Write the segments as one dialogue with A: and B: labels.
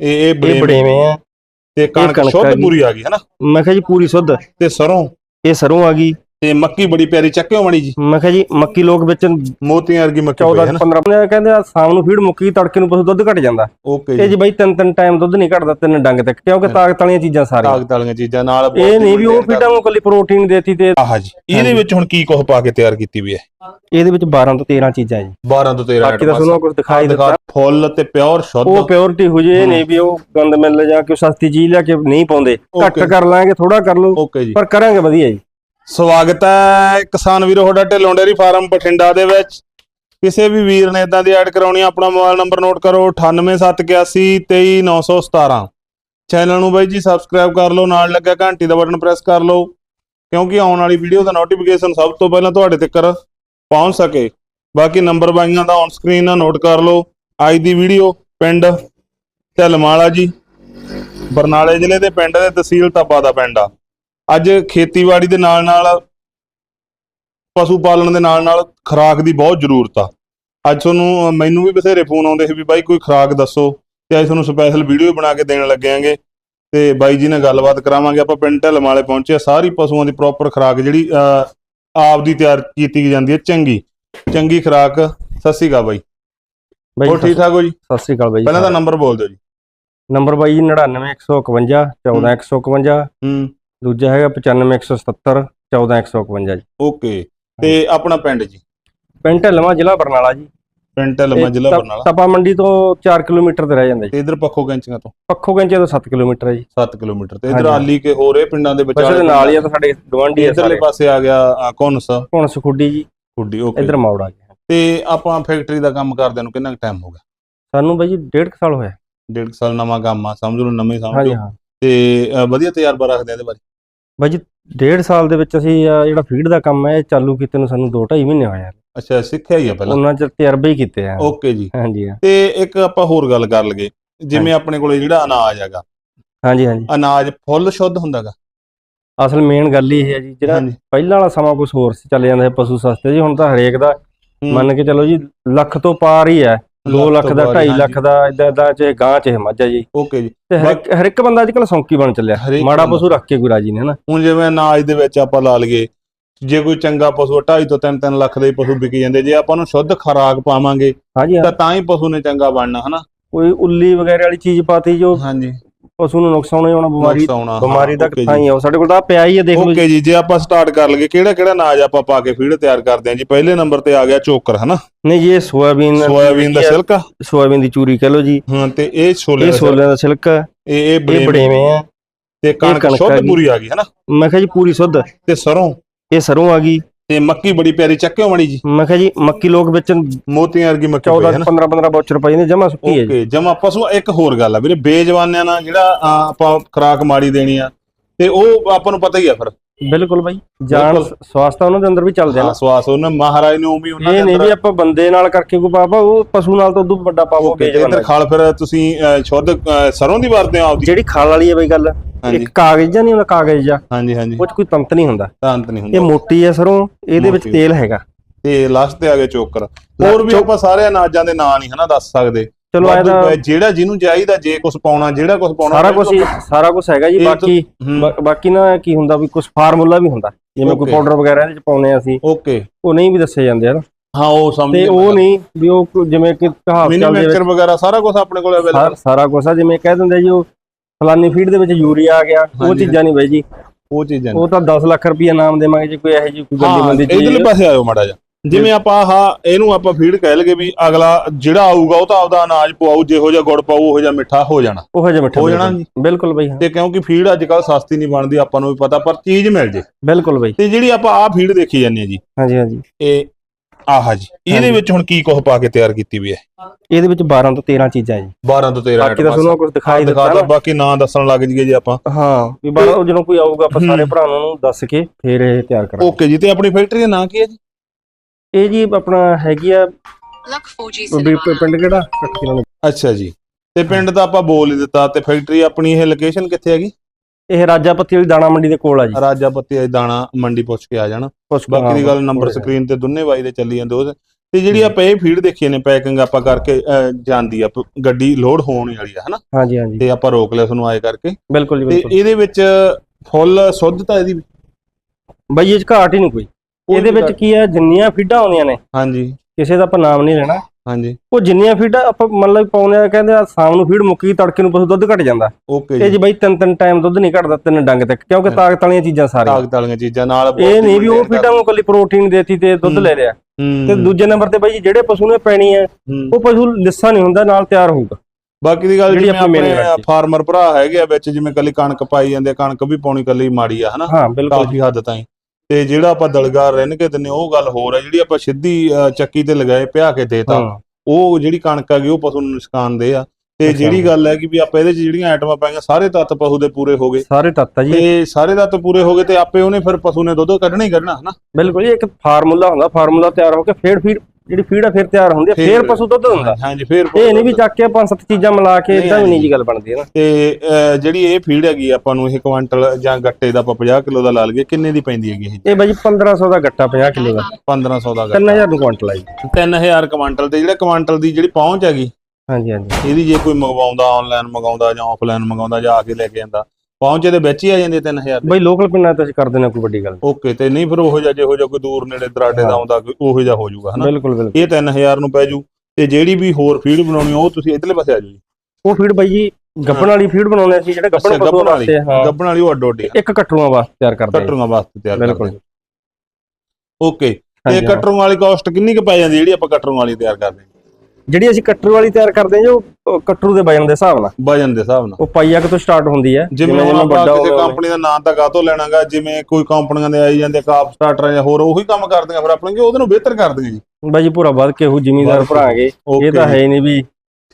A: ਇਹ ਇਹ
B: ਇਹ
A: ਬੜੇ
B: ਬੜੇਵੇਂ ਆ।
A: ਤੇ ਕਣਕ
B: ਕਣਕ
A: ਸ਼ੁੱਧ
B: ਗਈ।
A: ਪੂਰੀ ਆ ਗਈ ਹੈ ਨਾ?
B: ਮੈਂ ਕਿਹਾ ਜੀ ਪੂਰੀ ਸੁੱਧ।
A: ਤੇ ਸਰੋਂ?
B: ਇਹ ਸਰੋਂ ਆ ਗਈ।
A: ਤੇ ਮੱਕੀ ਬੜੀ ਪਿਆਰੀ ਚੱਕਿਓ ਮਣੀ ਜੀ।
B: ਮੈਂ ਕਿਹਾ ਜੀ ਮੱਕੀ ਲੋਕ ਵਿੱਚ
A: ਮੋਤੀਆਂ ਵਰਗੀ ਮੱਕੀ ਪਈ
B: 14
A: ਹੈ ਨਾ।
B: 15 ਕਹਿੰਦੇ ਆ ਸ਼ਾਮ ਨੂੰ ਫੀਡ ਮੁੱਕੀ ਤੜਕੇ ਨੂੰ ਪਸ਼ੂ ਦੁੱਧ ਘਟ ਜਾਂਦਾ।
A: ਓਕੇ
B: ਇਹ
A: ਜੀ।
B: ਜੀ ਬਾਈ ਤਿੰਨ ਤਿੰਨ ਟਾਈਮ ਦੁੱਧ ਨਹੀਂ ਘਟਦਾ ਤਿੰਨ ਡੰਗ ਤੱਕ ਕਿਉਂਕਿ ਤਾਕਤ ਵਾਲੀਆਂ ਚੀਜ਼ਾਂ ਸਾਰੀਆਂ।
A: ਤਾਕਤ ਵਾਲੀਆਂ ਚੀਜ਼ਾਂ ਨਾਲ
B: ਇਹ ਨਹੀਂ ਵੀ ਉਹ ਫੀਡਾਂ ਨੂੰ ਕੱਲੀ ਪ੍ਰੋਟੀਨ ਦੇਤੀ ਤੇ
A: ਆਹ ਜੀ। ਇਹਦੇ ਵਿੱਚ ਹੁਣ ਕੀ ਕੁਝ ਪਾ ਕੇ ਤਿਆਰ ਕੀਤੀ ਵੀ ਹੈ?
B: ਇਹਦੇ ਵਿੱਚ 12 ਤੋਂ 13 ਚੀਜ਼ਾਂ ਜੀ।
A: 12 ਤੋਂ 13
B: ਬਾਕੀ ਤਾਂ ਤੁਹਾਨੂੰ ਕੁਝ ਦਿਖਾਈ ਦਿੱਤਾ।
A: ਫੁੱਲ ਤੇ ਪਿਓਰ ਸ਼ੁੱਧ।
B: ਉਹ ਪਿਓਰਿਟੀ ਹੋ ਜੇ ਇਹ ਨਹੀਂ ਵੀ ਉਹ ਗੰਦ ਮਿਲ ਜਾਂ ਕਿ ਸਸਤੀ ਚੀਜ਼ ਲਿਆ ਕੇ ਨਹੀਂ ਪਾਉਂਦੇ। ਘੱਟ. ਕਰ ਲਾਂਗੇ ਥੋੜਾ ਕਰ ਲਓ। ਪਰ ਕਰਾਂਗੇ ਵਧੀਆ ਜੀ।
A: ਸਵਾਗਤ ਹੈ ਕਿਸਾਨ ਵੀਰੋ ਤੁਹਾਡਾ ਢਿੱਲੋਂ ਡੇਅਰੀ ਫਾਰਮ ਬਠਿੰਡਾ ਦੇ ਵਿੱਚ। ਕਿਸੇ ਵੀ ਵੀਰ ਨੇ ਇਦਾਂ ਦੀ ਐਡ ਕਰਾਉਣੀ ਆ, ਆਪਣਾ ਮੋਬਾਈਲ ਨੰਬਰ ਨੋਟ ਕਰੋ 9871823917 ਚੈਨਲ ਨੂੰ ਬਾਈ ਜੀ ਸਬਸਕ੍ਰਾਈਬ ਕਰ ਲਓ ਨਾਲ ਲੱਗਿਆ ਘੰਟੀ ਦਾ ਬਟਨ ਪ੍ਰੈਸ ਕਰ ਲਓ ਕਿਉਂਕਿ ਆਉਣ ਵਾਲੀ ਵੀਡੀਓ ਦਾ ਨੋਟੀਫਿਕੇਸ਼ਨ ਸਭ ਤੋਂ ਪਹਿਲਾਂ ਤੁਹਾਡੇ ਤੱਕ ਪਹੁੰਚ ਸਕੇ। ਬਾਕੀ ਨੰਬਰ ਬਾਈਆਂ ਦਾ ਔਨ ਸਕਰੀਨ ਨੋਟ ਕਰ ਲਓ। ਅੱਜ ਦੀ ਵੀਡੀਓ ਪਿੰਡ ਢਲਮਾਲਾ ਜੀ ਬਰਨਾਲੇ ਜ਼ਿਲ੍ਹੇ ਦੇ ਪਿੰਡ ਦੇ ਤਹਿਸੀਲ ਤਪਾ ਦਾ ਪਿੰਡ ਆ। ਅੱਜ ਖੇਤੀਬਾੜੀ ਦੇ ਨਾਲ ਨਾਲ ਪਸ਼ੂ ਪਾਲਣ ਦੇ ਨਾਲ ਨਾਲ ਖੁਰਾਕ ਦੀ ਬਹੁਤ ਜ਼ਰੂਰਤ ਆ। ਅੱਜ ਤੁਹਾਨੂੰ ਮੈਨੂੰ ਵੀ ਬਥੇਰੇ ਫੋਨ ਆਉਂਦੇ ਸੀ ਵੀ ਬਾਈ ਕੋਈ ਖੁਰਾਕ ਦੱਸੋ ਤੇ ਅੱਜ ਤੁਹਾਨੂੰ ਸਪੈਸ਼ਲ ਵੀਡੀਓ ਬਣਾ ਕੇ ਦੇਣ ਲੱਗੇ ਆਂਗੇ ਤੇ ਬਾਈ ਜੀ ਨਾਲ ਗੱਲਬਾਤ ਕਰਾਵਾਂਗੇ। ਆਪਾਂ ਪਿੰਡ ਢਲਮਾਲੇ ਪਹੁੰਚੇ ਆ। ਸਾਰੀ ਪਸ਼ੂਆਂ ਦੀ ਪ੍ਰੋਪਰ ਖੁਰਾਕ ਜਿਹੜੀ ਆਪ ਦੀ ਤਿਆਰ ਕੀਤੀ ਜਾਂਦੀ ਹੈ। ਚੰਗੀ ਚੰਗੀ ਖੁਰਾਕ। ਸਤਿ ਸ਼੍ਰੀ ਅਕਾਲ ਬਾਈ।
B: ਬਾਈ
A: ਠੀਕ ਠਾਕ ਹੋ ਜੀ?
B: ਸਤਿ ਸ੍ਰੀ ਅਕਾਲ ਬਾਈ
A: ਪਹਿਲਾਂ ਤਾਂ ਨੰਬਰ ਬੋਲ ਦਿਓ ਜੀ।
B: ਨੰਬਰ ਬਾਈ 99151 14151
A: ਹੂੰ।
B: ਦੂਜਾ ਹੈਗਾ 95177 14151 ਜੀ।
A: ਓਕੇ ਤੇ ਆਪਣਾ ਪਿੰਡ ਜੀ?
B: ਪਿੰਡ ਢਲਵਾ ਜ਼ਿਲ੍ਹਾ ਬਰਨਾਲਾ ਜੀ।
A: ਪਿੰਡ
B: ਇਹ
A: ਜ਼ਿਲ੍ਹਾ ਬਰਨਾਲਾ।
B: ਤਪਾ ਮੰਡੀ ਤੋਂ 4 ਕਿਲੋਮੀਟਰ ਤੇ ਰਹਿ ਜਾਂਦਾ ਜੀ।
A: ਤੇ ਇਧਰ ਪੱਖੋ ਕੈਂਚੀਆਂ ਤੋਂ?
B: ਪੱਖੋ ਗੰਜੇ ਤੋਂ 7 ਕਿਲੋਮੀਟਰ ਹੈ ਜੀ।
A: 7 ਕਿਲੋਮੀਟਰ ਤੇ ਇਧਰ। ਆਲੀ ਕੇ ਹੋਰ ਇਹ ਪਿੰਡਾਂ ਦੇ ਵਿਚਾਲੇ
B: ਨਾਲ ਹੀ ਆ ਤਾਂ ਸਾਡੇ ਗਵਾਂਢੀ ਆ
A: ਇਧਰਲੇ ਪਾਸੇ ਆ ਗਿਆ ਕੌਨਸ
B: ਹੁਣ ਸੁਖੁੱਡੀ ਜੀ।
A: ਕੁੱਡੀ ਓਕੇ।
B: ਇਧਰ ਮੌੜ ਗਿਆ।
A: ਤੇ ਆਪਾਂ ਫੈਕਟਰੀ ਦਾ ਕੰਮ ਕਰਦਿਆਂ ਨੂੰ ਕਿੰਨਾ ਟਾਈਮ ਹੋ ਗਿਆ?
B: ਸਾਨੂੰ ਬਾਈ ਜੀ ਡੇਢ ਕੁ ਸਾਲ ਹੋਇਆ।
A: ਡੇਢ ਕੁ ਸਾਲ ਨਵਾਂ ਕੰਮ ਆ ਸਮਝ ਲਓ ਨਵੇਂ ਸਮਝੋ। ਤੇ ਵਧੀਆ ਤਜਰਬਾ ਰੱਖਦੇ ਆ ਇਹਦੇ ਬਾਰੇ?
B: ਬਾਈ ਜੀ ਡੇਢ ਸਾਲ ਦੇ ਵਿੱਚ ਅਸੀਂ ਆਹ ਜਿਹੜਾ ਫੀਡ ਦਾ ਕੰਮ ਹੈ ਇਹ ਚਾਲੂ ਕੀਤੇ ਨੂੰ ਸਾਨੂੰ 2.5 ਮਹੀਨੇ ਹੋਏ ਆ।
A: ਅੱਛਾ ਸਿੱਖਿਆ ਹੀ ਆ ਪਹਿਲਾਂ?
B: ਉਹਨਾਂ ਚ ਤਜਰਬੇ ਹੀ ਕੀਤੇ ਆ।
A: ਓਕੇ ਜੀ।
B: ਹਾਂਜੀ ਹਾਂ।
A: ਤੇ ਇੱਕ ਆਪਾਂ ਹੋਰ ਗੱਲ ਕਰ ਲਈਏ ਜਿਵੇਂ ਆਪਣੇ ਕੋਲੇ ਜਿਹੜਾ ਅਨਾਜ ਹੈਗਾ।
B: ਹਾਂਜੀ ਹਾਂਜੀ।
A: ਅਨਾਜ ਫੁੱਲ ਸ਼ੁੱਧ ਹੁੰਦਾਗਾ
B: ਅਸਲ ਮੇਨ ਗੱਲ ਇਹ ਹੈ ਜੀ ਜਿਹੜਾ
A: ਹਾਂਜੀ।
B: ਪਹਿਲਾਂ ਵਾਲਾ ਸਮਾਂ ਕੁਝ ਹੋਰ ਸੀ ਚੱਲ ਜਾਂਦਾ ਸੀ ਪਸ਼ੂ ਸਸਤੇ ਜੀ ਹੁਣ ਤਾਂ ਹਰੇਕ ਦਾ
A: ਹੂੰ।
B: ਮੰਨ ਕੇ ਚੱਲੋ ਜੀ ਲੱਖ ਤੋਂ ਪਾਰ ਹੀ ਹੈ। 2 ਲੱਖ ਦਾ
A: ਬਾਅਦ,
B: 2.5
A: ਹਾਂਜੀ।
B: ਲੱਖ ਦਾ ਇਦਾਂ ਇਦਾਂ ਚਾਹੇ ਗਾਂ ਚਾਹੇ ਮੱਝ ਜੀ।
A: ਓਕੇ ਜੀ।
B: ਤੇ ਹਰ ਇੱਕ ਬੰਦਾ ਅੱਜ ਕੱਲ ਸੌਂਕੀ ਬਣ ਚੱਲਿਆ। ਮਾੜਾ। ਪਸ਼ੂ ਰੱਖ ਕੇ ਕੋਈ ਰਾਜੀ ਨਹੀਂ ਹਨਾ?
A: ਹੁਣ ਜਿਵੇਂ ਅਨਾਜ ਦੇ ਵਿੱਚ ਆਪਾਂ ਲਾ ਲਈਏ ਜੇ ਕੋਈ ਚੰਗਾ ਪਸ਼ੂ 2.5 ਤੋਂ 3-3 ਲੱਖ ਦੇ ਪਸ਼ੂ ਵਿਕੀ ਜਾਂਦੇ। ਜੇ ਆਪਾਂ ਨੂੰ ਸ਼ੁੱਧ ਖੁਰਾਕ ਪਾਵਾਂਗੇ ਤਾਂ ਤਾਂ ਹੀ ਪਸ਼ੂ ਨੇ ਚੰਗਾ ਬਣਨਾ ਹਨਾ?
B: ਕੋਈ ਉੱਲੀ ਵਗੈਰੇ ਵਾਲੀ ਚੀਜ਼ ਪਾਤੀ ਜੋ
A: ਹਾਂਜੀ।
B: ਪਸ਼ੂ ਨੂੰ ਨੁਕਸਾਨ ਹੋਣਾ ਬਿਮਾਰੀ
A: ਆਉਣਾ, ਹਾਂ,
B: ਬਿਮਾਰੀ ਦਾ ਹੀ ਆ ਸਾਡੇ ਕੋਲ ਤਾਂ ਪਿਆ ਹੀ ਹੈ ਦੇਖ ਲਓ ਜੀ
A: ਓਕੇ ਜੀ। ਜੇ ਆਪਾਂ ਸਟਾਰਟ ਕਰ ਲਈਏ ਕਿਹੜਾ ਕਿਹੜਾ ਅਨਾਜ ਆਪਾਂ ਪਾ ਕੇ ਫੀਡ ਤਿਆਰ ਕਰਦੇ ਹਾਂ ਜੀ? ਪਹਿਲੇ ਨੰਬਰ ਤੇ ਆ ਗਿਆ ਚੋਕਰ ਹਨਾ?
B: ਨਹੀਂ ਜੀ ਇਹ ਸੋਇਆਬੀਨ
A: ਸੋਇਆਬੀਨ ਦਾ ਸਿਲਕਾ?
B: ਸੋਇਆਬੀਨ ਦੀ ਚੂਰੀ ਕਹ ਲਓ ਜੀ।
A: ਹਾਂ ਤੇ ਇਹ ਛੋਲੇ
B: ਇਹ
A: ਦਾ ਸਿਲਕਾ,
B: ਛੋਲਿਆਂ ਦਾ ਛਿਲਕਾ
A: ਇਹ ਇਹ
B: ਇਹ
A: ਬੜੇਵੇਂ
B: ਬੜੇਵੇਂ ਆ।
A: ਤੇ ਕਣਕ
B: ਕਣਕ
A: ਸ਼ੁੱਧ
B: ਆ।
A: ਪੂਰੀ ਆ ਗਈ ਹਨਾ?
B: ਮੈਂ ਕਿਹਾ ਜੀ ਪੂਰੀ ਸੁੱਧ।
A: ਤੇ ਸਰੋਂ?
B: ਇਹ ਸਰੋਂ ਆ ਗਈ।
A: ਤੇ ਮੱਕੀ ਬੜੀ ਪਿਆਰੀ ਚੱਕਿਓ ਮਣੀ ਜੀ।
B: ਮੈਂ ਕਿਹਾ ਜੀ ਮੱਕੀ ਲੋਕ ਵਿੱਚ
A: ਮੋਤੀਆਂ ਵਰਗੀ ਮੱਕੀ ਪਈ
B: 14
A: ਹਨਾ
B: 15 15 ਬੋਚਰ ਪਈ ਨੇ ਜਮਾ ਸੁੱਕੀ ਹੈ ਜੀ।
A: ਓਕੇ ਜਮਾ ਪਸ਼ੂ ਇੱਕ ਹੋਰ ਗੱਲ ਆ ਵੀਰੇ ਬੇਜਵਾਨਿਆਂ ਨਾਲ ਜਿਹੜਾ ਆਪਾਂ ਖੁਰਾਕ ਮਾੜੀ ਦੇਣੀ ਆ ਤੇ ਉਹ ਆਪਾਂ ਨੂੰ ਪਤਾ ਹੀ ਆ ਫਿਰ।
B: ਬਿਲਕੁਲ ਬਾਈ ਜਾਨ। ਸਵਾਸਥਾ ਉਹਨਾਂ ਦੇ ਅੰਦਰ ਵੀ ਆ
A: ਹਾਂ
B: ਨਾ
A: ਸਵਾਸ ਉਹਨਾਂ ਮਹਾਰਾਜ ਨੇ ਵੀ ਉਹਨਾਂ
B: ਇਹ
A: ਦੇ
B: ਨਹੀਂ ਵੀ
A: ਅੰਦਰ
B: ਆਪਾਂ ਬੰਦੇ ਨਾਲ ਕਰਕੇ ਕੋਈ ਪਾਪਾ ਉਹ ਪਸ਼ੂ ਨਾਲ ਤਾਂ ਉਦੋਂ ਵੱਡਾ
A: ਤੇ ਇੱਧਰ ਖਾਲ ਫਿਰ ਤੁਸੀਂ ਸ਼ੁੱਧ ਸਰੋਂ ਦੀ ਵਰਤਦੇ ਆਪਦੀ?
B: ਜਿਹੜੀ ਖਾਲ ਵਾਲੀ ਹੈ ਬਈ ਗੱਲ। ਇੱਕ ਕਾਗਜ਼ ਜਾਂ ਨਹੀਂ ਹੁੰਦਾ ਕਾਗਜ਼ ਜਾਂ?
A: ਹਾਂਜੀ ਹਾਂਜੀ।
B: ਉਹ ਚ ਕੋਈ ਤੰਤ ਨਹੀਂ ਹੁੰਦਾ।
A: ਤਾਂ ਅੰਤ ਨਹੀਂ
B: ਇਹ
A: ਹੁੰਦਾ
B: ਮੋਟੀ ਹੈ ਸਰੋਂ ਇਹਦੇ ਵਿੱਚ। ਤੇਲ ਹੈਗਾ।
A: ਤੇ ਲਾਸਟ ਤੇ ਆ ਗਏ ਚੋਕਰ। ਹੋਰ ਵੀ ਆਪਾਂ ਸਾਰੇ ਅਨਾਜਾਂ ਦੇ ਨਾਂ ਨਹੀਂ ਹਨਾ ਦੱਸ ਸਕਦੇ।
B: ਚਲੋ ਇਹਦਾ
A: ਜਿਹੜਾ ਜਿਹਨੂੰ ਚਾਹੀਦਾ ਜੇ ਕੁਝ ਪਾਉਣਾ ਜਿਹੜਾ ਕੁਝ ਪਾਉਣਾ
B: ਸਾਰਾ ਕੁਝ ਸਾਰਾ ਕੁਝ ਹੈਗਾ ਜੀ
A: ਇਹ
B: ਬਾਕੀ ਬਾਕੀ ਨਾ ਕੀ ਹੁੰਦਾ ਵੀ ਕੁਝ ਫਾਰਮੂਲਾ ਵੀ ਹੁੰਦਾ। ਜਿਵੇਂ ਕੋਈ. ਪਾਊਡਰ ਵਗੈਰਾ ਇਹਦੇ ਚ ਪਾਉਨੇ ਆ ਅਸੀਂ।
A: ਓਕੇ
B: ਉਹ ਨਹੀਂ ਵੀ ਦੱਸੇ ਜਾਂਦੇ ਹਨ
A: ਹਾਂ ਉਹ ਸਮਝ
B: ਤੇ ਉਹ ਨਹੀਂ ਵੀ ਉਹ ਜਿਵੇਂ ਕਿ ਕਹਾਵਤ ਚੱਲਦੀ ਹੈ
A: ਮਿਕਸਚਰ ਵਗੈਰਾ ਸਾਰਾ ਕੁਝ ਆਪਣੇ ਕੋਲ ਅਵੇਲੇਬਲ
B: ਸਾਰਾ ਕੁਝ ਆ ਜਿਵੇਂ ਕਹਿ ਦਿੰਦੇ ਜੀ ਉਹ ਫਲਾਨੀ ਫੀਡ ਦੇ ਵਿੱਚ ਯੂਰੀਆ ਆ ਗਿਆ ਉਹ। ਚੀਜ਼ਾਂ ਨਹੀਂ ਬਾਈ ਜੀ।
A: ਉਹ ਚੀਜ਼ਾਂ।
B: ਉਹ ਤਾਂ 10 ਲੱਖ ਰੁਪਏ ਨਾਮ ਦੇਵਾਂਗੇ ਜੇ ਕੋਈ ਇਹੋ ਜਿਹੀ ਕੋਈ ਗੰਦੀ ਮੰਦੀ ਚੀਜ਼।
A: ਇਧਰਲੇ ਪਾਸੇ ਆਇਓ ਮਾੜਾ ਜਿਹਾ। ਜਿਵੇਂ ਆਪਾਂ ਆਹ ਇਹਨੂੰ ਆਪਾਂ ਫੀਡ ਕਹਿ ਲਗੇ ਵੀ ਅਗਲਾ ਜਿਹੜਾ ਆਊਗਾ ਉਹ ਤਾਂ ਆਪਦਾ ਅਨਾਜ ਪਵਾਉ ਜਿਹੋ ਜਿਹਾ ਗੁੜ ਪਾਊ ਉਹੋ ਜਿਹਾ ਮਿੱਠਾ ਹੋ ਜਾਣਾ।
B: ਉਹ ਜਿਹਾ ਮਿੱਠਾ
A: ਹੋ ਜਾਣਾ
B: ਬਿਲਕੁਲ। ਬਿਲਕੁਲ ਬਾਈ
A: ਤੇ ਕਿਉਂਕਿ ਫੀਡ ਅੱਜ ਕੱਲ ਸਸਤੀ ਨਹੀਂ ਬਣਦੀ ਆਪਾਂ ਨੂੰ ਵੀ ਪਤਾ ਪਰ ਚੀਜ਼ ਮਿਲ ਜੇ।
B: ਬਿਲਕੁਲ ਬਾਈ।
A: ਤੇ ਜਿਹੜੀ ਆਪਾਂ ਆਹ ਫੀਡ ਦੇਖੀ ਜਾਂਦੇ ਆ ਜੀ
B: ਹਾਂਜੀ ਹਾਂਜੀ।
A: ਇਹ ਆਹ ਜੀ। ਇਹਦੇ। ਵਿੱਚ ਹੁਣ ਕੀ ਕੁਝ ਪਾ ਕੇ ਤਿਆਰ ਕੀਤੀ ਵੀ ਹੈ?
B: ਇਹਦੇ ਵਿੱਚ 12 ਤੋਂ 13 ਚੀਜ਼ਾਂ ਜੀ।
A: 12 ਤੋਂ 13
B: ਬਾਕੀ ਤਾਂ ਤੁਹਾਨੂੰ ਕੁਝ ਦਿਖਾਈ
A: ਦਿਖਾ
B: ਦਿੱਤਾ ਨਾ।
A: ਬਾਕੀ ਨਾਂ ਦੱਸਣ ਲੱਗ ਜੀਏ ਜੀ ਆਪਾਂ।
B: ਹਾਂ ਵੀ ਬਾਹਰ ਉਹ ਜਦੋਂ ਕੋਈ ਆਊਗਾ ਆਪਾਂ ਸਾਰੇ। ਭਰਾਵਾਂ ਨੂੰ ਦੱਸ ਕੇ ਫੇਰ ਇਹ ਤਿਆਰ ਕਰਾਂਗੇ।
A: ਓਕੇ ਜੀ ਤੇ ਆਪਣੀ ਫੈਕਟਰੀ ਦਾ ਨਾਂ ਕੀ ਹੈ ਜੀ?
B: ਇਹ ਜੀ ਆਪਣਾ ਹੈਗੀ ਆ
C: 4G
B: ਵੀ
C: Cinema.
B: ਪਿੰਡ ਕਿਹੜਾ?
A: ਅੱਛਾ ਜੀ। ਤੇ ਪਿੰਡ ਦਾ ਆਪਾਂ ਬੋਲ ਹੀ ਦਿੱਤਾ ਤੇ ਫੈਕਟਰੀ ਆਪਣੀ ਇਹ ਲੋਕੇਸ਼ਨ ਕਿੱਥੇ ਹੈਗੀ?
B: ਇਹ ਰਾਜਾਪੱਤੀ ਵਾਲੀ ਦਾਣਾ ਮੰਡੀ ਦੇ ਕੋਲ ਆ ਜੀ।
A: ਰਾਜਾਪਤੀ ਦਾਣਾ ਮੰਡੀ ਪੁੱਛ ਕੇ ਆ ਜਾਣਾ। ਬਾਕੀ ਦੀ ਗੱਲ ਨੰਬਰ। ਸਕਰੀਨ ਤੇ ਦੋਨੇ ਬਾਈ ਦੇ ਚੱਲੀ ਜਾਂਦੇ ਉਹ ਤੇ ਜਿਹੜੀ ਆਪਾਂ ਇਹ ਫੀਡ ਦੇਖੀ ਨੇ ਪੈਕਿੰਗ ਆਪਾਂ ਕਰਕੇ ਜਾਂਦੀ ਆ। ਗੱਡੀ ਲੋਡ ਹੋਣ ਵਾਲੀ ਆ ਹਨਾ?
B: ਹਾਂਜੀ ਹਾਂਜੀ।
A: ਤੇ ਆਪਾਂ ਰੋਕ ਲਿਆ ਤੁਹਾਨੂੰ ਆਏ ਕਰਕੇ।
B: ਬਿਲਕੁਲ ਜੀ
A: ਤੇ
B: ਬਿਲਕੁਲ।
A: ਇਹਦੇ ਵਿੱਚ ਫੁੱਲ ਸ਼ੁੱਧਤਾ ਇਹਦੀ
B: ਬਾਈ ਇਹ ਚ ਘਾਟ ਹੀ ਨਹੀਂ ਕੋਈ। ਇਹਦੇ ਵਿੱਚ ਕੀ ਹੈ ਜਿੰਨੀਆਂ ਫੀਡਾਂ ਆਉਂਦੀਆਂ ਨੇ
A: ਹਾਂਜੀ।
B: ਕਿਸੇ ਦਾ ਆਪਾਂ ਨਾਮ ਨਹੀਂ ਲੈਣਾ।
A: ਹਾਂਜੀ।
B: ਉਹ ਜਿੰਨੀਆਂ ਫੀਡਾਂ ਆਪਾਂ ਮਤਲਬ ਪਾਉਂਦੇ ਆ ਕਹਿੰਦੇ ਆ ਸ਼ਾਮ ਨੂੰ ਫੀਡ ਮੁੱਕੀ ਤੜਕੇ ਨੂੰ ਪਸ਼ੂ ਦੁੱਧ ਘਟ ਜਾਂਦਾ।
A: ਓਕੇ
B: ਇਹ
A: ਜੀ।
B: ਬਾਈ ਤਿੰਨ ਤਿੰਨ ਟਾਈਮ ਦੁੱਧ ਨਹੀਂ ਘਟਦਾ ਤਿੰਨ ਡੰਗ ਤੱਕ ਕਿਉਂਕਿ ਤਾਕਤ ਵਾਲੀਆਂ ਚੀਜ਼ਾਂ ਸਾਰੀਆਂ।
A: ਤਾਕਤ ਵਾਲੀਆਂ ਚੀਜ਼ਾਂ ਨਾਲ
B: ਇਹ ਨਹੀਂ ਵੀ ਉਹ ਫੀਡਾਂ ਨੂੰ ਕੱਲੀ ਪ੍ਰੋਟੀਨ ਦੇਤੀ ਤੇ ਦੁੱਧ। ਲੈ ਲਿਆ। ਤੇ ਦੂਜੇ ਨੰਬਰ ਤੇ ਬਾਈ ਜੀ ਜਿਹੜੇ ਪਸ਼ੂ ਨੇ ਪੈਣੀ ਹੈ
A: ਹੂੰ।
B: ਉਹ ਪਸ਼ੂ ਲਿੱਸਾ ਨਹੀਂ ਹੁੰਦਾ ਨਾਲ ਤਿਆਰ ਹੋਊਗਾ।
A: ਬਾਕੀ ਦੀ ਗੱਲ
B: ਜਿਹੜੀ
A: ਜਿਵੇਂ
B: ਆਪਣੀ।
A: ਫਾਰਮਰ ਭਰਾ ਹੈਗੇ ਆ ਵਿੱਚ ਜਿਵੇਂ ਕੱਲੀ ਕਣਕ ਪਾਈ ਜਾਂਦੇ ਆ, ਕਣਕ ਵੀ ਪਾਉਣੀ ਕੱਲੀ ਮਾੜੀ ਆ ਹਨਾ?
B: ਹਾਂ ਬਿਲਕੁਲ।
A: ਕਾਫੀ ਹੱਦ ਤਾਈਂ। ਤੇ ਜਿਹੜਾ ਆਪਾਂ ਦਲਗਾਰ ਰਹਿਣ ਕੇ ਦਿੰਨੇ ਉਹ ਗੱਲ ਹੋਰ ਹੈ। ਜਿਹੜੀ ਆਪਾਂ ਸਿੱਧੀ ਚੱਕੀ ਤੇ ਲਗਾਏ ਪਿਆ ਕੇ ਦੇਤਾ ਉਹ ਜਿਹੜੀ ਕਣਕ ਹੈਗੀ ਉਹ ਪਸ਼ੂ ਨੂੰ ਨੁਕਸਾਨ ਦੇ ਆ। ਤੇ। ਜਿਹੜੀ ਗੱਲ ਹੈ ਕਿ ਵੀ ਆਪਾਂ ਇਹਦੇ 'ਚ ਜਿਹੜੀਆਂ ਆਈਟਮਾਂ ਪਾਈਆਂ ਸਾਰੇ ਤੱਤ ਪਸ਼ੂ ਦੇ ਪੂਰੇ ਹੋ ਗਏ।
B: ਸਾਰੇ ਤੱਤ ਆ ਜੀ।
A: ਤੇ ਸਾਰੇ ਤੱਤ ਪੂਰੇ ਹੋ ਗਏ ਤੇ ਆਪੇ ਉਹਨੇ ਫਿਰ ਪਸ਼ੂ ਨੇ ਦੁੱਧ ਕੱਢਣਾ ਹੀ ਕੱਢਣਾ ਹਨਾ?
B: ਬਿਲਕੁਲ ਜੀ ਇੱਕ ਫਾਰਮੂਲਾ ਹੁੰਦਾ ਫਾਰਮੂਲਾ ਤਿਆਰ ਹੋ ਕੇ ਫੇਰ ਫੀਡ ਜਿਹੜੀ ਫੀਡ ਆ ਫਿਰ ਤਿਆਰ ਹੁੰਦੀ ਹੈ
A: ਫਿਰ-
B: ਪਸ਼ੂ ਦੁੱਧ ਹੁੰਦਾ
A: ਹਾਂਜੀ ਫਿਰ
B: ਇਹ ਨਹੀਂ ਵੀ ਚੱਕ ਕੇ ਪੰਜ ਸੱਤ ਚੀਜ਼ਾਂ ਮਿਲਾ ਕੇ ਇਦਾਂ ਵੀ ਨਹੀਂ। ਜੀ ਗੱਲ ਬਣਦੀ ਹੈ ਨਾ।
A: ਤੇ ਜਿਹੜੀ ਇਹ ਫੀਡ ਹੈਗੀ ਆਪਾਂ ਨੂੰ ਇਹ ਕੁਆਂਟਲ ਜਾਂ ਗੱਟੇ ਦਾ ਆਪਾਂ 50 ਕਿਲੋ ਦਾ ਲਾ ਲਈਏ ਕਿੰਨੇ ਦੀ ਪੈਂਦੀ ਹੈਗੀ ਇਹ?
B: ਇਹ ਬਾਈ ਜੀ 1500 ਦਾ ਗੱਟਾ 50 ਕਿਲੋ ਦਾ।
A: 1500 ਦਾ ਗੱਟਾ।
B: 3000 ਨੂੰ ਕੁਆਂਟਲ ਆ ਜੀ।
A: 3000 ਕੁਆਂਟਲ ਤੇ ਜਿਹੜਾ ਕੁਆਂਟਲ ਦੀ ਜਿਹੜੀ ਪਹੁੰਚ ਹੈਗੀ
B: ਹਾਂਜੀ ਹਾਂਜੀ।
A: ਇਹਦੀ ਜੇ ਕੋਈ ਮੰਗਵਾਉਂਦਾ ਆਨਲਾਈਨ ਮੰਗਾਉਂਦਾ ਜਾਂ ਆਫਲਾਈਨ ਮੰਗਾਉਂਦਾ ਜਾਂ ਆ ਕੇ ਲੈ ਕੇ ਜਾਂਦਾ ਪਹੁੰਚ ਇਹਦੇ ਵਿੱਚ ਹੀ ਆ ਜਾਂਦੀ 3000 ਦੇ।
B: ਬਾਈ ਲੋਕਲ ਪਿੰਡਾਂ ਤੇ ਅਸੀਂ ਕਰ ਹਾਂ ਕੋਈ ਵੱਡੀ ਗੱਲ ਨਹੀਂ।
A: ਓਕੇ ਤੇ ਨਹੀਂ ਫਿਰ ਉਹੋ ਜਿਹਾ ਜਿਹੋ ਜਿਹਾ ਕੋਈ ਦੂਰ ਨੇੜੇ ਦਰਾਡੇ ਦਾ ਆਉਂਦਾ ਕੋਈ ਉਹੋ ਜਿਹਾ ਹੋ ਜਾਊਗਾ ਹਨਾ?
B: ਬਿਲਕੁਲ ਬਿਲਕੁਲ।
A: ਇਹ 3000 ਨੂੰ ਪੈ ਜੂ ਤੇ ਜਿਹੜੀ ਵੀ ਹੋਰ ਫੀਡ ਬਣਾਉਣੀ ਉਹ ਤੁਸੀਂ ਇਧਰਲੇ ਪਾਸੇ ਆ ਜਾਓ ਜੀ।
B: ਉਹ ਫੀਡ ਬਾਈ ਜੀ ਗੱਬਣ ਵਾਲੀ ਫੀਡ ਬਣਾਉਂਦੇ ਅਸੀਂ ਜਿਹੜੇ ਗੱਬਣ
A: ਅੱਛਾ,
B: ਪਸ਼ੂਆਂ
A: ਗੱਭਣ ਵਾਲੀ।
B: ਵਾਸਤੇ ਹਾਂ।
A: ਗੱਬਣ ਵਾਲੀ ਉਹ ਅੱਡੋ ਅੱਡੀ
B: ਇੱਕ ਕਟਰੂਆਂ ਵਾਸਤੇ ਤਿਆਰ ਕਰਦੇ ਹਾਂ।
A: ਕਟਰੂਆਂ ਵਾਸਤੇ ਤਿਆਰ
B: ਬਿਲਕੁਲ।
A: ਓਕੇ ਤੇ
B: ਹਾਂਜੀ, ਹਾਂ।
A: ਕਟਰੂਆਂ ਵਾਲੀ ਕਾਸਟ ਕਿੰਨੀ ਕੁ ਪੈ ਜਾਂਦੀ ਜਿਹੜੀ ਆਪਾਂ ਕਟਰੂਆਂ ਵਾਲੀ ਤਿਆਰ ਕਰਦੇ ਹਾਂ?
B: ਜਿਹੜੀ ਅਸੀਂ ਕਟਰੂ ਵਾਲੀ ਤਿਆਰ ਕਰਦੇ ਹਾਂ ਜੋ ਕਟਰੂ ਦੇ ਵਜਨ ਦੇ ਹਿਸਾਬ ਨਾਲ।
A: ਵਜਨ ਦੇ ਹਿਸਾਬ ਨਾਲ।
B: ਉਹ ਪਾਈਆ ਤੋਂ ਸਟਾਰਟ ਹੁੰਦੀ ਹੈ।
A: ਜਿਵੇਂ ਹੁਣ ਆਪਾਂ ਕਿਸੇ ਕੰਪਨੀ ਦਾ ਨਾਂ ਤਾਂ ਕਾਹਤੋਂ ਲੈਣਾਗਾ ਜਿਵੇਂ ਕੋਈ ਕੰਪਨੀਆਂ ਦੇ ਆਈ ਜਾਂਦੇ ਕਾਪ ਸਟਾਰਟਰ ਜਾਂ ਹੋਰ ਉਹੀ ਕੰਮ ਕਰਦੀਆਂ ਫਿਰ ਆਪਣੇ ਕਿ ਉਹਦੇ ਨੂੰ ਬਿਹਤਰ ਕਰਦੀਆਂ ਜੀ।
B: ਬਾਈ ਜੀ ਪੂਰਾ ਵੱਧ ਕੇ ਉਹ ਜ਼ਿਮੀਦਾਰ। ਭਰਾਂਗੇ ਇਹ ਤਾਂ ਹੈ ਨਹੀਂ ਵੀ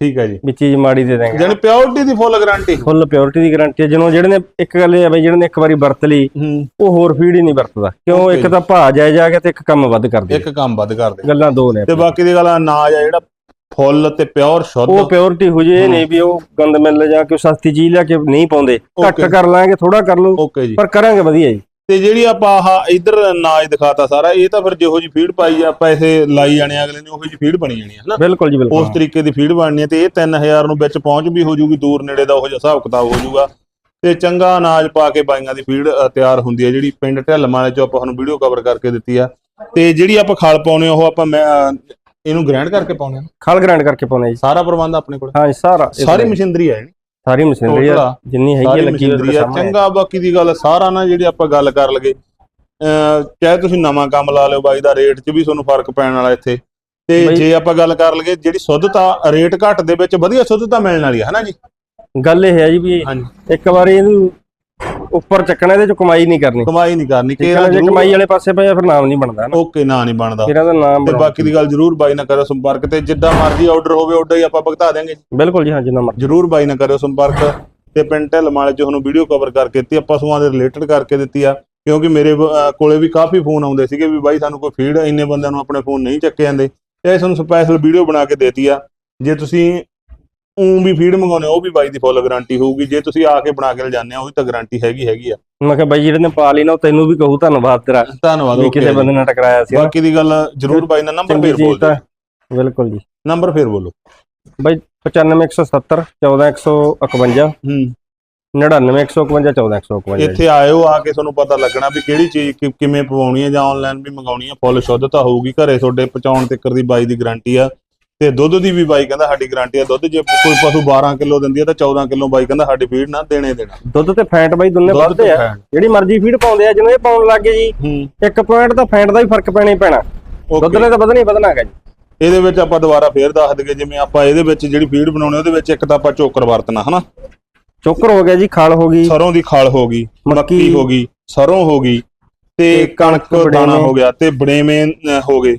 A: ਠੀਕ ਹੈ ਜੀ।
B: ਵੀ ਚੀਜ਼ ਮਾੜੀ ਦੇ ਦੇਣਗੇ।
A: ਜਾਨੀ ਪਿਓਰਿਟੀ ਦੀ ਫੁੱਲ ਗਾਰੰਟੀ
B: ਫੁੱਲ ਪਿਓਰਿਟੀ ਦੀ ਗਾਰੰਟੀ ਹੈ। ਜਿਹਨੂੰ ਜਿਹੜੇ ਨੇ ਇੱਕ ਗੱਲ ਇਹ ਹੈ ਬਈ ਜਿਹੜੇ ਨੇ ਇੱਕ ਵਾਰੀ ਵਰਤ ਲਈ ਉਹ ਹੋਰ ਫੀਡ ਹੀ ਨਹੀਂ ਵਰਤਦਾ। ਕਿਉਂ? ਇੱਕ ਤਾਂ ਭਾਅ ਜਾਇ ਜਾ ਕੇ ਤੇ ਇੱਕ ਕੰਮ ਵੱਧ ਕਰਦੀ
A: ਇੱਕ ਕੰਮ ਵੱਧ ਕਰਦੇ
B: ਗੱਲਾਂ ਦੋ ਨੇ
A: ਤੇ ਬਾਕੀ ਦੀ ਗੱਲ ਆ ਨਾਜ ਆ ਜਿਹੜਾ ਫੁੱਲ ਤੇ ਪਿਓਰ ਸ਼ੁੱਧ।
B: ਉਹ ਪਿਓਰਿਟੀ ਹੋ ਜੇ ਇਹ ਨਹੀਂ ਵੀ ਉਹ ਗੰਦ ਮਿਲ ਜਾਂ ਕੋਈ ਸਸਤੀ ਚੀਜ਼ ਲਿਆ ਕੇ ਨਹੀਂ ਪਾਉਂਦੇ। ਘੱਟ. ਕਰ ਲਾਂਗੇ ਥੋੜਾ ਕਰ ਲਓ ਪਰ ਕਰਾਂਗੇ ਵਧੀਆ ਜੀ।
A: ਤੇ ਜਿਹੜੀ ਆਪਾਂ ਆਹ ਇਧਰ ਨਾਜ ਦਿਖਾਤਾ ਸਾਰਾ ਇਹ ਤਾਂ ਫਿਰ ਜਿਹੋ ਜੀ ਫੀਡ ਪਾਈ ਆ ਪੈਸੇ ਲਾਈ ਜਾਣੇ ਅਗਲੇ ਨੇ ਉਹੋ ਜੀ ਫੀਡ ਬਣੀ ਜਾਣੀ ਹੈ ਹਨਾ?
B: ਬਿਲਕੁਲ ਜੀ
A: ਉਸ
B: ਬਿਲਕੁਲ
A: ਤਰੀਕੇ ਦੀ ਫੀਡ ਬਣਨੀ ਹੈ ਤੇ ਇਹ 3000 ਨੂੰ ਵਿੱਚ ਪਹੁੰਚ ਵੀ ਹੋ ਜੂਗੀ ਦੂਰ ਨੇੜੇ ਦਾ ਉਹ ਜਿਹਾ ਹਿਸਾਬ ਕਿਤਾਬ ਹੋ ਜੂਗਾ। ਤੇ ਚੰਗਾ ਅਨਾਜ ਪਾ ਕੇ ਬਾਈਆਂ ਦੀ ਫੀਡ ਤਿਆਰ ਹੁੰਦੀ ਹੈ ਜਿਹੜੀ ਪਿੰਡ ਢਿੱਲਮਾਂ ਵਾਲੇ ਚੋਂ ਆਪਾਂ ਤੁਹਾਨੂੰ ਵੀਡੀਓ ਕਵਰ ਕਰਕੇ ਦਿੱਤੀ ਆ। ਤੇ ਜਿਹੜੀ ਆਪਾਂ ਖਾਲ ਪਾਉਨੇ ਉਹ ਆਪਾਂ ਇਹਨੂੰ ਗ੍ਰਾਈਂਡ ਕਰਕੇ ਪਾਉਨੇ ਆ
B: ਖਾਲ ਗ੍ਰਾਈਂਡ ਕਰਕੇ ਪਾਉਣੇ ਜੀ।
A: ਸਾਰਾ ਪ੍ਰਬੰਧ ਆਪਣੇ ਕੋਲ?
B: ਹਾਂ ਜੀ ਸਾਰਾ।
A: ਸਾਰੀ ਮਸ਼ੀਨਰੀ ਹੈ
B: ਸਾਰੀ ਮਸ਼ੀਨਰੀ ਆ ਜਿੰਨੀ ਹੈਗੀ ਲੱਗੀ ਹੋਈ ਸਾਹਮਣੇ।
A: ਚੰਗਾ ਬਾਕੀ ਦੀ ਗੱਲ ਸਾਰਾ ਨਾ ਜਿਹੜੀ ਆਪਾਂ ਗੱਲ ਕਰ ਲਗੇ ਚਾਹੇ ਤੁਸੀਂ ਨਵਾਂ ਕੰਮ ਲਾ ਲਿਓ ਬਾਈ ਦਾ ਰੇਟ 'ਚ ਵੀ ਤੁਹਾਨੂੰ ਫ਼ਰਕ ਪੈਣ ਵਾਲਾ ਇੱਥੇ। ਤੇ ਜੇ ਆਪਾਂ ਗੱਲ ਕਰ ਲਗੇ ਜਿਹੜੀ ਸ਼ੁੱਧਤਾ ਰੇਟ ਘੱਟ ਦੇ ਵਿੱਚ ਵਧੀਆ ਸ਼ੁੱਧਤਾ ਮਿਲਣ ਵਾਲੀ ਹੈ ਹਨਾ ਜੀ?
B: ਗੱਲ ਇਹ ਹੈ ਜੀ ਵੀ ਇੱਕ ਵਾਰੀ ਇਹਨੂੰ ਉੱਪਰ ਚੱਕਣਾ ਇਹਦੇ ਚ ਕਮਾਈ ਨਹੀਂ ਕਰਨੀ।
A: ਕਮਾਈ ਨਹੀਂ ਕਰਨੀ
B: ਨਾ, ਜੇ ਕਮਾਈ ਵਾਲੇ ਪਾਸੇ ਪਿਆ ਫਿਰ ਨਾਮ ਨਹੀਂ ਬਣਦਾ ਨਾ।
A: ਓਕੇ ਨਾ ਨਹੀਂ ਬਣਦਾ।
B: ਇਹਨਾਂ ਦਾ ਨਾਮ
A: ਤੇ। ਬਾਕੀ ਦੀ ਗੱਲ ਜਰੂਰ ਬਾਈ ਨਾਲ ਕਰਿਓ ਸੰਪਰਕ ਤੇ ਜਿੱਦਾਂ ਮਰਜ਼ੀ ਆਰਡਰ ਹੋਵੇ ਉਦਾਂ ਹੀ ਆਪਾਂ ਭੁਗਤਾ ਦੇਾਂਗੇ
B: ਬਿਲਕੁਲ ਜੀ ਹਾਂ ਜਿੰਨਾ ਮਰਜ਼ੀ।
A: ਜਰੂਰ ਬਾਈ ਨਾਲ ਕਰਿਓ ਸੰਪਰਕ। ਤੇ ਪਿੰਡ ਢਿੱਲਮਾਲੇ ਚ ਤੁਹਾਨੂੰ ਵੀਡੀਓ ਕਵਰ ਕਰਕੇ ਦਿੱਤੀ ਆ ਪਸ਼ੂਆਂ ਦੇ ਰਿਲੇਟਡ ਕਰਕੇ ਦਿੱਤੀ ਆ। ਕਿਉਂਕਿ ਮੇਰੇ ਕੋਲੇ ਵੀ ਕਾਫੀ ਫੋਨ ਆਉਂਦੇ ਸੀਗੇ ਵੀ ਬਾਈ ਸਾਨੂੰ ਕੋਈ ਫੀਡ ਇੰਨੇ ਬੰਦਿਆਂ ਨੂੰ ਆਪਣੇ ਫੋਨ ਨਹੀਂ ਚੱਕੇ ਜਾਂਦੇ। ਤੇ ਇਹ ਤੁਹਾਨੂੰ ਸਪੈਸ਼ਲ ਵੀਡੀਓ ਬਣਾ ਕੇ ਦੇਤੀ ਆ। ਜੇ ਤੁਸੀਂ ਉਂ ਵੀ ਫੀਡ ਮੰਗਾਉਨੇ ਉਹ ਵੀ ਬਾਈ ਦੀ ਫੁੱਲ ਗਾਰੰਟੀ ਹੋਊਗੀ। ਜੇ ਤੁਸੀਂ ਆ ਕੇ ਬਣਾ ਕੇ ਲਿਜਾਣੇ ਆ ਉਹ ਵੀ ਤਾਂ ਗਾਰੰਟੀ ਹੈਗੀ ਹੈਗੀ ਆ।
B: ਮੈਂ ਕਿਹਾ ਬਾਈ ਜਿਹੜੇ ਨੇ ਪਾ ਲਈ ਨਾ ਉਹ ਤੈਨੂੰ ਵੀ ਕਹੂ ਧੰਨਵਾਦ ਤੇਰਾ।
A: ਧੰਨਵਾਦ
B: ਵੀ ਕਿਸੇ ਬੰਦੇ ਨਾਲ ਟਕਰਾਇਆ ਸੀ।
A: ਬਾਕੀ ਦੀ ਗੱਲ ਜਰੂਰ ਬਾਈ ਨਾਲ ਨੰਬਰ ਫੇਰ ਬੋਲ
B: ਤਾਂ ਬਿਲਕੁਲ ਜੀ।
A: ਨੰਬਰ ਫੇਰ ਬੋਲੋ।
B: ਬਾਈ 95170 14151
A: ਹੂੰ।
B: 99151 14151
A: ਇੱਥੇ ਆਇਓ ਆ ਕੇ ਤੁਹਾਨੂੰ ਪਤਾ ਲੱਗਣਾ ਵੀ ਕਿਹੜੀ ਚੀਜ਼ ਕਿਵੇਂ ਪਵਾਉਣੀ ਹੈ ਜਾਂ ਆਨਲਾਈਨ ਵੀ ਮੰਗਾਉਣੀ ਹੈ। ਫੁੱਲ ਸ਼ੁੱਧਤਾ ਹੋਊਗੀ। ਘਰੇ ਤੁਹਾਡੇ ਪਹੁੰਚਾਉਣ ਤੱਕ ਦੀ ਬਾਈ ਦੀ ਗਾਰੰਟੀ ਆ। ਤੇ ਦੁੱਧ ਦੀ ਵੀ ਬਾਈ ਕਹਿੰਦਾ ਸਾਡੀ ਗਾਰੰਟੀ ਆ ਦੁੱਧ ਜੇ ਕੋਈ ਪਸ਼ੂ 12 ਕਿਲੋ ਦਿੰਦੀ ਆ ਤਾਂ 14 ਕਿਲੋ ਬਾਈ ਕਹਿੰਦਾ ਸਾਡੀ ਫੀਡ ਨਾ ਦੇਣੇ ਦੇਣਾ।
B: ਦੁੱਧ ਤੇ ਫੈਟ ਬਾਈ ਦੋਨੇ
A: ਦੁੱਧ
B: ਵੱਧਦੇ
A: ਤੇ
B: ਆ।
A: fat।
B: ਜਿਹੜੀ ਮਰਜ਼ੀ ਫੀਡ ਪਾਉਂਦੇ ਆ ਜਦੋਂ ਇਹ ਪਾਉਣ ਲੱਗੇ ਜੀ
A: ਹੂੰ।
B: ਇੱਕ ਪੁਆਇੰਟ ਤਾਂ ਫੈਟ ਦਾ ਹੀ ਫ਼ਰਕ ਪੈਣਾ ਹੀ ਪੈਣਾ। ਦੁੱਧ ਨੇ ਤਾਂ ਵਧਣਾ ਹੀ ਵਧਣਾ ਹੈਗਾ ਜੀ।
A: ਇਹਦੇ ਵਿੱਚ ਆਪਾਂ ਦੁਬਾਰਾ ਫੇਰ ਦੱਸ ਦਈਏ ਜਿਵੇਂ ਆਪਾਂ ਇਹਦੇ ਵਿੱਚ ਜਿਹੜੀ ਫੀਡ ਬਣਾਉਣੀ ਉਹਦੇ ਵਿੱਚ ਇੱਕ ਤਾਂ ਆਪਾਂ ਚੋਕਰ ਵਰਤਣਾ ਹਨਾ?
B: ਚੋਕਰ ਹੋ ਗਿਆ ਜੀ ਖਾਲ ਹੋ ਗਈ।
A: ਸਰੋਂ ਦੀ ਖਾਲ ਹੋ ਗਈ
B: ਮੱਕੀ।
A: ਮੱਕੀ ਹੋ ਗਈ ਸਰੋਂ ਹੋ ਗਈ ਤੇ
B: ਤੇ
A: ਕਣਕ
B: ਕਣਕ,
A: ਦਾਣਾ
B: ਬੜੇਵੇਂ।
A: ਹੋ ਗਿਆ ਤੇ ਬੜੇਵੇਂ ਹੋ ਗਏ।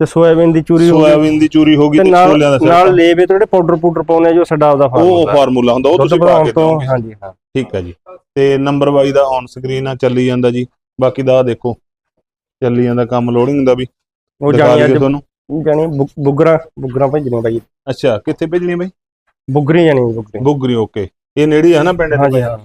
B: ਤੇ ਸੋਇਆਬੀਨ ਦੀ ਚੂਰੀ ਹੋ। ਗਈ
A: ਸੋਇਆਬੀਨ ਦੀ ਚੂਰੀ ਹੋ ਗਈ
B: ਤੇ
A: ਛੋਲਿਆਂ ਦਾ ਸਿਰਕਾ।
B: ਨਾਲ ਲੇਵੇ ਤੋਂ ਜਿਹੜੇ ਪਾਊਡਰ ਪਾਊਡਰ ਪਾਉਨੇ ਆ ਜੋ ਸਾਡਾ ਆਪਦਾ
A: ਉਹ
B: ਫਾਰਮੂਲਾ
A: ਫਾਰਮੂਲਾ ਹੁੰਦਾ ਉਹ ਤੁਸੀਂ ਪਾ ਕੇ ਦਿਓਗੇ।
B: ਹਾਂਜੀ ਹਾਂ।
A: ਠੀਕ ਹੈ ਜੀ। ਤੇ ਨੰਬਰ ਵਾਈ ਦਾ ਔਨ ਸਕਰੀਨ ਆ ਚੱਲੀ ਜਾਂਦਾ ਜੀ। ਬਾਕੀ ਦਾ ਦੇਖੋ ਚੱਲੀ ਜਾਂਦਾ ਕੰਮ ਲੋਡਿੰਗ ਦਾ ਵੀ।
B: ਉਹ ਜਾਣੀ ਅੱਜ
A: ਤੁਹਾਨੂੰ।
B: ਜਾਣੀ ਬੁੱਗਰਾ ਬੁੱਗਰਾ ਭੇਜਣੇ ਬਾਈ।
A: ਅੱਛਾ ਕਿੱਥੇ ਭੇਜਣੀ ਬਾਈ?
B: ਬੁੱਗਰੀ ਜਾਣੀ ਬੁੱਗਰੀ।
A: ਬੁੱਗਰੀ ਓਕੇ ਇਹ ਨੇੜੇ ਹੈ ਨਾ ਪਿੰਡ ਦੇ
B: ਹਾਂਜੀ? ਹਾਂ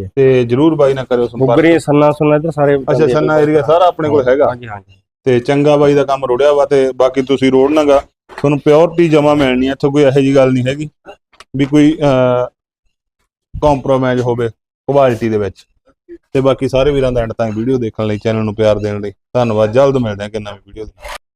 B: ਹੈ
A: ਤੇ ਜਰੂਰ ਬਾਈ ਨਾਲ ਕਰਿਓ ਸੰਪਰਕ।
B: ਬੁੱਗਰੀ ਸੰਨਾ ਸੁਨਾ ਇੱਧਰ ਸਾਰੇ
A: ਅੱਛਾ ਸੰਨਾ ਏਰੀਆ ਸਾਰਾ ਆਪਣੇ ਕੋਲ ਹੈਗਾ?
B: ਹਾਂਜੀ ਹਾਂਜੀ।
A: ਤੇ ਚੰਗਾ ਬਾਈ ਦਾ ਕੰਮ ਰੋੜਿਆ ਵਾ ਤੇ ਬਾਕੀ ਤੁਸੀਂ ਰੋੜਨਾਗਾ ਤੁਹਾਨੂੰ ਪਿਓਰਟੀ ਜਮਾ ਮਿਲਣੀ ਹੈ ਇੱਥੋਂ ਕੋਈ ਇਹੋ ਜੀ ਗੱਲ ਨਹੀਂ ਹੈਗੀ ਵੀ ਕੋਈ ਕੰਪਰੋਮਾਈਜ਼ ਹੋਵੇ ਕੁਆਲਿਟੀ ਦੇ ਵਿੱਚ। ਤੇ ਬਾਕੀ ਸਾਰੇ ਵੀਰਾਂ ਦਾ ਐਂਡ ਤੱਕ ਵੀਡੀਓ ਦੇਖਣ ਲਈ ਚੈਨਲ ਨੂੰ ਪਿਆਰ ਦੇਣ ਲਈ। ਧੰਨਵਾਦ, ਜਲਦ ਮਿਲਦੇ ਹਾਂ ਕਿ ਨਵੀਂ ਵੀਡੀਓ